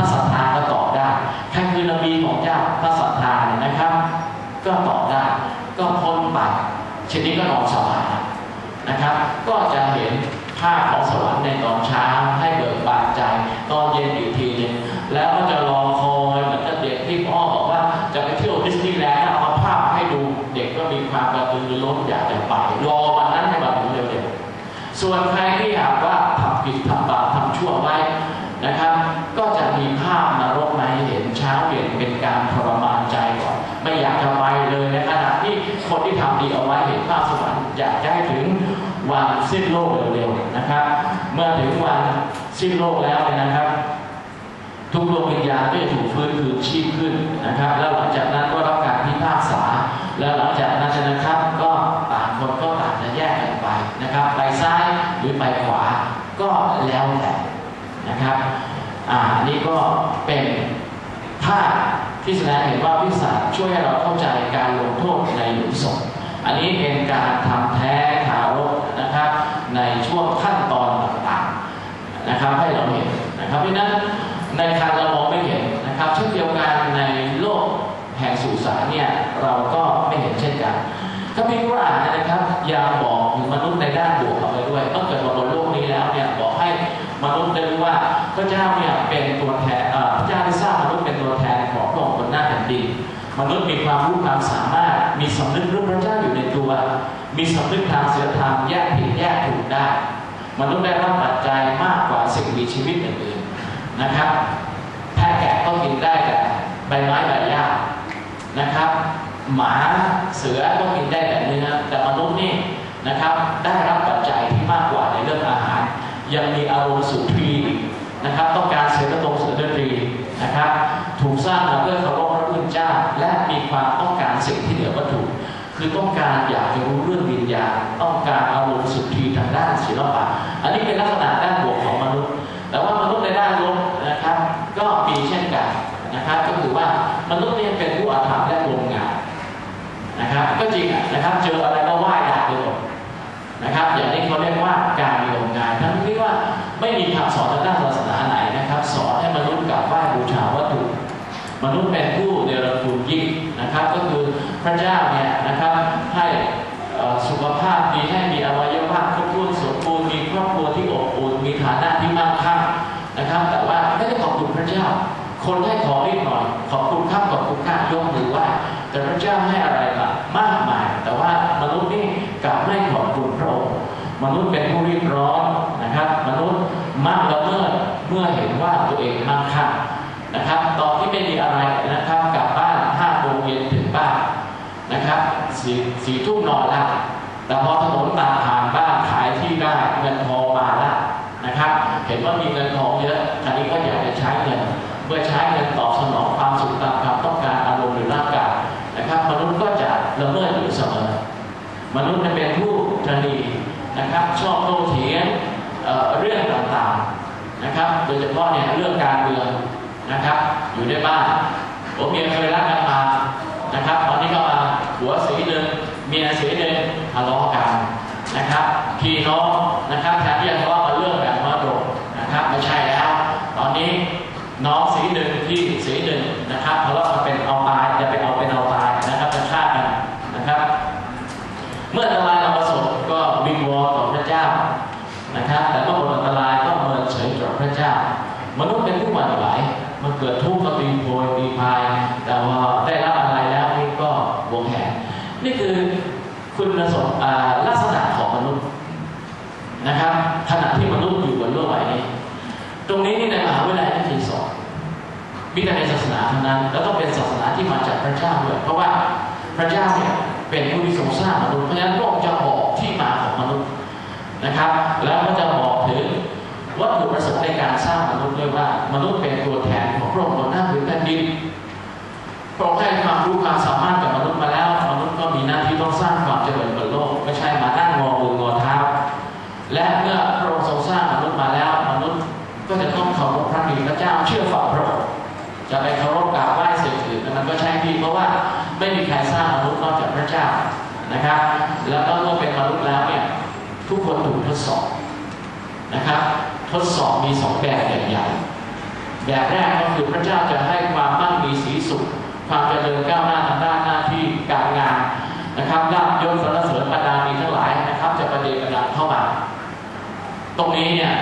ถ้าศรัทธาก็ตอบได้ใครคือนบีของเจ้าถ้าศรัทธาเนี่ยนะครับ ก็ตอบได้ ก็พ้นไปชนิดก็นอนสบายนะครับ ก็จะเห็นภาพของสวรรค์ในตอนเช้าให้เบิกบานใจตอนเย็นอีกทีหนึงแล้วก็จะรอคอยเหมือนกับเด็กที่พ่อบอกว่าจะไปเที่ยวดิสนีย์แลนด์เอามาภาพให้ดูเด็กก็มีความกระตือรือร้นอยากจะไปรอวันนั้นให้มาถึงเร็วๆส่วนใครที่อยากว่าทำผิดทำบาปทำชั่วไว้ ไม่อยากจะไปเลยในขณะที่คนที่ทำดีเอาไว้เห็นภาพสวรรค์อยากจะให้ถึงวันสิ้นโลกเร็วๆนะครับ เมื่อถึงวันสิ้นโลกแล้วเนี่ยนะครับ ทุกดวงวิญญาณก็จะถูกฟื้นคืนชีพขึ้นนะครับ แล้วหลังจากนั้นก็รับการพิพากษา แล้วหลังจากนั้นนะครับก็ต่างคนก็ต่างจะแยกกันไปนะครับ ไปซ้ายหรือไปขวาก็แล้วแต่นะครับอ่าอันนี้ก็เป็นภาพ ที่แสดงเห็นว่าวิสาสช่วยให้เราเข้าใจการลงโทษในหลุมศพอันนี้เป็นการทำแท้ทารกนะครับ ในช่วงขั้นตอนต่างๆนะครับให้เราเห็นนะครับเพราะนั้นในคันเรามองไม่เห็นนะครับเช่นเดียวกันในโลกแห่งสุสานเนี่ยเราก็ไม่เห็นเช่นกันก็มีกุรอานนะครับยาบอกถึงมนุษย์ในด้านบวกเอาไว้ด้วยเมื่อเกิดมาบนโลกนี้แล้วเนี่ยบอกให้มนุษย์ได้รู้ว่าพระเจ้าเนี่ย มนุษย์มีความรู้ความสามารถ มีสำนึกเรื่องพระเจ้าอยู่ในตัว มีสำนึกทางศีลธรรมแยกผิดแยกถูกได้มนุษย์ได้รับปัจจัยมากกว่าสิ่งมีชีวิตอื่นๆนะครับแพะแกะก็กินได้แต่ใบไม้ใบหญ้านะครับ หมาเสือก็กินได้แต่เนื้อแต่มนุษย์นี่นะครับ ได้รับปัจจัยที่มากกว่าในเรื่องอาหาร ยังมีอารมณ์สุนทรีนะครับ ต้องการเสียงดนตรีเสียงดนตรีนะครับ ถูกสร้างมาเพื่อเคา ความต้องการสิ่งที่เหนือวัตถุคือต้องการอยากจะรู้เรื่องวิญญาณต้องการอารมณ์สุนทรีทางด้านศิลปะ อันนี้เป็นลักษณะด้านบวกของมนุษย์ แต่ว่ามนุษย์ในด้านลบนะครับ ก็มีเช่นกันนะครับ ก็คือว่ามนุษย์เนี่ยเป็นผู้อาถรรพ์และโงงานนะครับ ก็จริงนะครับ เจออะไรก็ไหว้ด่าไปหมดนะครับ อย่างนี้เขาเรียกว่าการโงงานทั้งที่ว่าไม่มีคำสอนทางด้านศาสนาไหนนะครับ สอนให้มนุษย์กราบไหว้บูชาวัตถุมนุษย์เป็นผเนรคุณยิ่งนะครับ ก็คือ พระเจ้าเนี่ยนะครับให้สุขภาพดีให้มีอวัยวะครบถ้วนสมบูรณ์มีครอบครัวที่อบอุ่นมีฐานะที่มั่งคั่งนะครับ แต่ว่าไม่ได้ขอบคุณพระเจ้า คนให้ขอนิดหน่อย ขอบคุณครับขอบคุณค่ายกมือไหว่า แต่พระเจ้าให้อะไรมามากมาย แต่ว่ามนุษย์นี่กลับไม่ขอบคุณพระองค์มนุษย์เป็นผู้รีบร้อนนะครับ มนุษย์มักละเมิดเมื่อเห็นว่าตัวเองมั่งคั่ง นะครับตอนที่ไม่มีอะไรนะครับกลับบ้านห้าโมงเย็นถึงบ้านนะครับ สี่สี่ทุ่มนอนแล้วแต่พอถนนตัดผ่านบ้านขายที่ได้เงินทองมาแล้วนะครับ เห็นว่ามีเงินทองเยอะคราวนี้ก็อยากจะใช้เงินเมื่อใช้เงินตอบสนองความสุขตามความต้องการอารมณ์หรือร่างกายนะครับ มนุษย์ก็จะละเมิดอยู่เสมอ มนุษย์จะเป็นผู้ตรีนะครับ ชอบโต้เถียงเเรื่องต่างๆนะครับ โดยเฉพาะเนี่ยเรื่องการเมืองนะครับ อยู่ในบ้านผมเมียเคยรักกันมานะครับ ตอนนี้ก็มา หัวสีหนึ่งเมียสีหนึ่งทะเลาะกันนะครับ พี่น้องนะครับแทนที่จะทะเลาะกันเรื่องแบบมรดกนะครับไม่ใช่แล้ว ตอนนี้น้องสีหนึ่งพี่สีหนึ่งนะครับทะเลาะกันเป็นเอาตายจะไปเอาเป็นเอาตายนะครับจะฆ่ากันนะครับ เมื่ออันตรายเราประสบก็วิงวอนต่อพระเจ้านะครับ แต่เมื่อหมดอันตรายก็เมินเฉยต่อพระเจ้ามนุษย์เป็นผู้หวั่นไหวมันเกิดทุกข์ก็ตีโพยตีพายแต่พอได้รับ นี่คือคุณสมลักษณะของมนุษย์นะครับขณะที่มนุษย์อยู่บนโลกใบนี้ตรงนี้นี่ในมหาวิทยาลัยที่สอนวิทยาลัยศาสนาเท่านั้น แล้วต้องเป็นศาสนาที่มาจากพระเจ้าด้วยเพราะว่าพระเจ้าเนี่ยเป็นผู้ที่ทรงสร้างมนุษย์เพราะฉะนั้นพระองค์จะบอกที่มาของมนุษย์นะครับ แล้วก็จะบอกถึงวัตถุประสงค์ในการสร้างมนุษย์ด้วยว่ามนุษย์เป็นตัวแทนของพระองค์บนหน้าพื้นแผ่นดินพระองค์ให้ความรู้ความสามารถกับ ต้องสร้างความเจริญบนโลก ไม่ใช่มานั่งงอมืองอเท้า และเมื่อพระองค์ทรงสร้างมนุษย์มาแล้วมนุษย์ก็จะต้องเคารพพระบิดาพระเจ้าเชื่อฟังพระองค์จะไปเคารพกราบไหว้สิ่งอื่นมันก็ใช่ที่เพราะว่าไม่มีใครสร้างมนุษย์นอกจากพระเจ้านะครับ แล้วก็เมื่อเป็นมนุษย์แล้วเนี่ยทุกคนถูกทดสอบนะครับ ทดสอบมีสองแบบใหญ่ๆแบบแรกก็คือพระเจ้าจะให้ความมั่นมีสีสุขความเจริญก้าวหน้าทางด้านหน้าที่การงาน นะครับลาภยศสรรเสริญบรรดามีทั้งหลายนะครับ จะประเดประดังเข้ามา ตรงนี้เนี่ย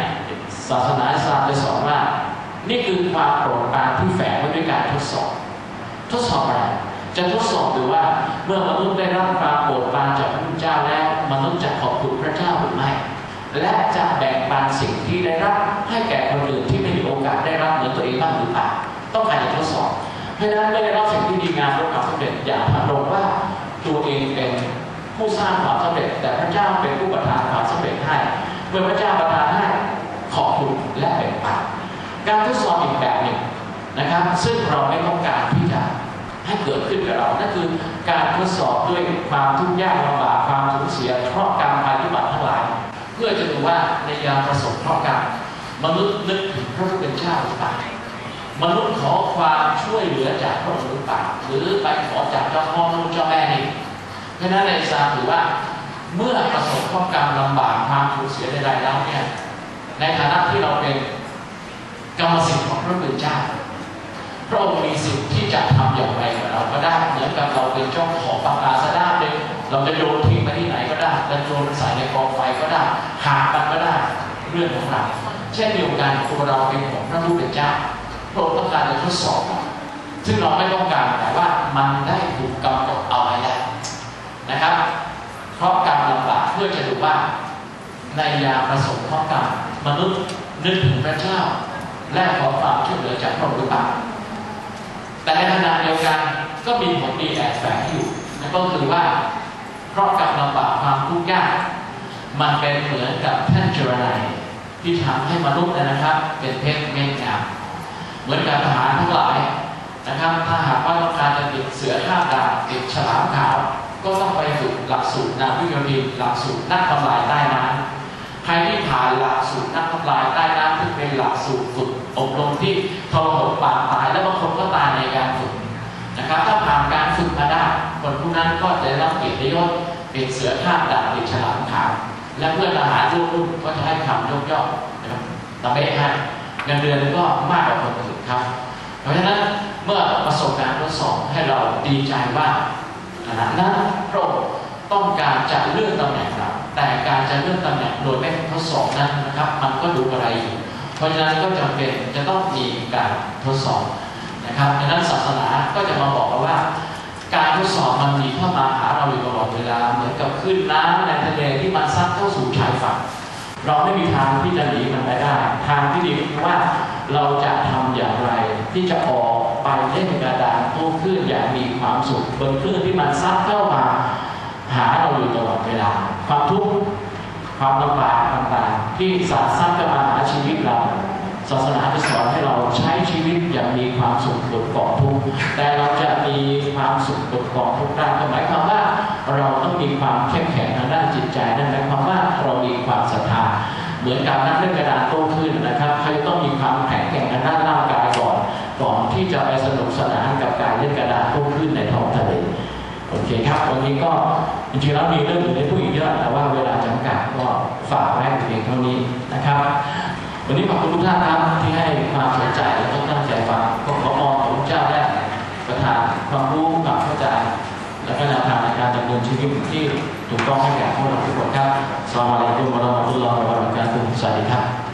ศาสนาอิสลามจะสอนว่า นี่คือความโปรดปรานที่แฝงไว้ด้วยการทดสอบ ทดสอบอะไรจะทดสอบดูว่าเมื่อมนุษย์ได้รับความโปรดปรานจากพระเจ้าแล้วมนุษย์จะขอบคุณพระเจ้าหรือไม่และจะแบ่งปันสิ่งที่ได้รับให้แก่คนอื่นที่ไม่มีโอกาสได้รับเหมือนตัวเองบ้างหรือเปล่าต้องการจะทดสอบเพราะฉะนั้นเมื่อได้รับสิ่งที่ดีงามและความสำเร็จอย่าพะโลงว่า ตัวเองเป็นผู้สร้างความสำเร็จ แต่พระเจ้าเป็นผู้ประทานความสำเร็จให้ เมื่อพระเจ้าประทานให้ขอบคุณและแบ่งปันการทดสอบอีกแบบหนึ่งนะครับ ซึ่งเราไม่ต้องการที่จะให้เกิดขึ้นกับเรา นั่นคือการทดสอบด้วยความทุกข์ยากลำบากความสูญเสียเคราะห์กรรมภัยพิบัติทั้งหลาย เพื่อจะดูว่าในยามประสบเคราะห์กรรมมนุษย์นึกถึงพระผู้เป็นเจ้าหรือเปล่า มนุษย์ขอความช่วยเหลือจากพระองค์หรือเปล่าหรือไปขอจากเจ้าพ่อลูกเจ้าแม่นี่เพราะนั้นในอิสาถือว่าเมื่อประสบเคราะห์กรรมลำบากความสูญเสียใดๆแล้วเนี่ยในฐานะที่เราเป็นกรรมสิทธิ์ของพระผู้เป็นเจ้าพระองค์มีสิทธิ์ที่จะทำอย่างไรกับเราก็ได้เหมือนกับเราเป็นเจ้าของปากกาสะด้ามหนึ่งเราจะโยนทิ้งไปที่ไหนก็ได้จะโยนใส่ในกองไฟก็ได้หามันก็ได้เรื่องของเราเช่นเดียวกันตัวเราเป็นของพระผู้เป็นเจ้า ระองค์ต้องการจะทดสอบ ซึ่งเราไม่ต้องการแต่ว่ามันได้ถูกกำหนดเอาไว้แล้วนะครับ เพราะการลำบากเพื่อจะดูว่า ในยาประสบเคราะกรรมมนุษย์นึกถึงพระเจ้า และขอความช่วยเหลือจากพระองค์หรือเปล่าแต่ในขณะเดียวกันก็มีผลดีแอบแฝงอยู่นั่นก็คือว่าเพราะกับลำบากความทุกข์ยากมันเป็นเหมือนกับแท่นเจรไนที่ทำให้มนุษย์นยนะครับ เป็นเพชรเม็ดงาม เหมือนกับทหารทั้งหลายนะครับ ถ้าหากว่าต้องการจะติดเสือข้าดาบติดฉลามขาว ก็ต้องไปฝึกหลักสูตรนาวิกโยธินหลักสูตรนักทำลายใต้น้ำใครที่ผ่านหลักสูตรนักทำลายใต้น้ำที่เป็นหลักสูตรฝึกอบรมที่ทรหดปาตายแล้วบางคนก็ตายในการฝึกนะครับถ้าผ่านการฝึกมาได้คนผู้นั้นก็จะได้รับเกียรติยศเป็นเสือข้าดาบเป็นฉลามขาวและเพื่อนทหารรุ่นรุ่นก็จะให้คำยกย่องนะครับตะเบะให้ เงินเดือนก็มากกว่าคนอื่นครับ เพราะฉะนั้นเมื่อประสบการณ์ทดสอบให้เราดีใจว่าขณะนั้นพระองค์ต้องการจะเลื่อนตำแหน่งเราแต่การจะเลื่อนตำแหน่งโดยไม่ทดสอบนั้นนะครับ มันก็ดูอะไรอยู่เพราะฉะนั้นก็จำเป็นจะต้องมีการทดสอบนะครับดังนั้นศาสนาก็จะมาบอกเราว่า การทดสอบมันมีเข้ามาหาเราอยู่ตลอดเวลาเหมือนกับคลื่นน้ำในทะเลที่มันซัดเข้าสู่ชายฝั่ง เราไม่มีทางที่จะหนีมันไปได้ ทางที่ดีคือว่าเราจะทำอย่างไร ที่จะออกไปเล่นกระดานโต้คลื่นอย่างมีความสุขบนคลื่นที่มันซัดเข้ามา หาเราอยู่ตลอดเวลา ความทุกข์ความลำบากต่างๆที่สาดซัดเข้ามาหาชีวิตเราศาสนาจะสอนให้เราใช้ชีวิตอย่างมีความสุขบนเกาะทุกข์แต่เราจะมีความสุขบนเกาะทุกข์ได้ก็หมายความว่าเรา สนานกับการเล่นกระดานโต้คลื่นในท้องทะเลโอเคครับวันนี้ก็จริงๆแล้วมีเรื่องอื่นในผู้อีกเยอะแต่ว่าเวลาจำกัดก็ฝากไว้เพียงเท่านี้นะครับ วันนี้ขอบคุณทุกท่านครับที่ให้ความสนใจและตั้งใจฟังก็ขอมองของพระเจ้าได้ประทานความรู้ความเข้าใจและก็แนวทางในการดำเนินชีวิตที่ถูกต้องให้แก่พวกเราทุกคนครับสวัสดีครับราะมะตุลลอฮ์วะบราะกาตุฮ์สวัสดีครับ